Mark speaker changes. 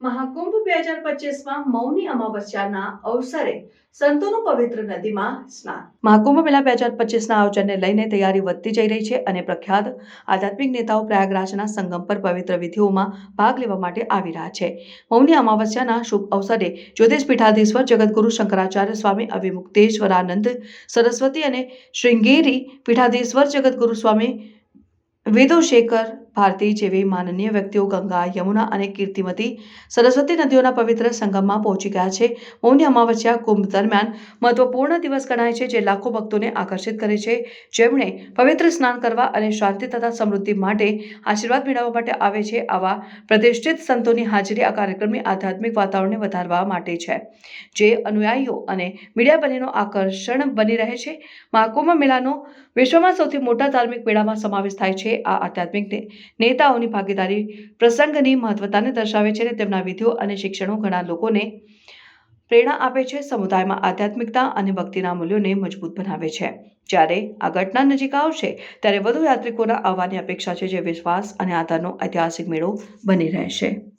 Speaker 1: મહાકુંભ બે હજાર પચીસમાં મૌની અમાવસ્યાના અવસરે સંતોનું પવિત્ર નદીમાં સ્નાન. મહાકુંભ મેળા બે હજાર પચીસના આયોજનને લઈને તૈયારી વધતી જઈ રહી છે અને પ્રખ્યાત આધ્યાત્મિક નેતાઓ પ્રયાગરાજના સંગમ પર પવિત્ર વિધિઓમાં ભાગ લેવા માટે આવી રહ્યા છે. મૌની અમાવસ્યાના શુભ અવસરે જ્યોતિષ પીઠાધીશ્વર જગતગુરુ શંકરાચાર્ય સ્વામી, અવિમુક્તેશ્વરાનંદ સરસ્વતી અને શૃંગેરી પીઠાધીશ્વર જગતગુરુ સ્વામી, વેદોશેખર ભારતી જેવી માનનીય વ્યક્તિઓ ગંગા, યમુના અને કીર્તિમતી સરસ્વતી નદીઓના પવિત્ર સંગમમાં પહોંચી ગયા છે. મૌની અમાવસ્યા કુંભ દરમિયાન મહત્વપૂર્ણ દિવસ ગણાય છે જે લાખો ભક્તોને આકર્ષિત કરે છે. જેમણે પવિત્ર સ્નાન કરવા અને શાંતિ તથા સમૃદ્ધિ માટે આશીર્વાદ મેળવવા માટે આવે છે, આવા પ્રતિષ્ઠિત સંતોની હાજરી આ કાર્યક્રમની આધ્યાત્મિક વાતાવરણને વધારવા માટે છે. જે અનુયાયીઓ અને મીડિયા બનીનો આકર્ષણ બની રહે છે. મહાકુંભ મેળાનો વિશ્વમાં સૌથી મોટા ધાર્મિક મેળામાં સમાવેશ થાય છે. આ આધ્યાત્મિક નેતાઓની ભાગીદારી પ્રસંગની મહત્વતાને દર્શાવે છે અને તેમના વિધિઓ અને શિક્ષણો ઘણા લોકોને પ્રેરણા આપે છે. સમુદાયમાં આધ્યાત્મિકતા અને ભક્તિના મૂલ્યોને મજબૂત બનાવે છે. જ્યારે આ ઘટના નજીક આવશે, ત્યારે વધુ યાત્રિકોના આવવાની અપેક્ષા છે જે વિશ્વાસ અને આધારનો ઐતિહાસિક મેળો બની રહેશે.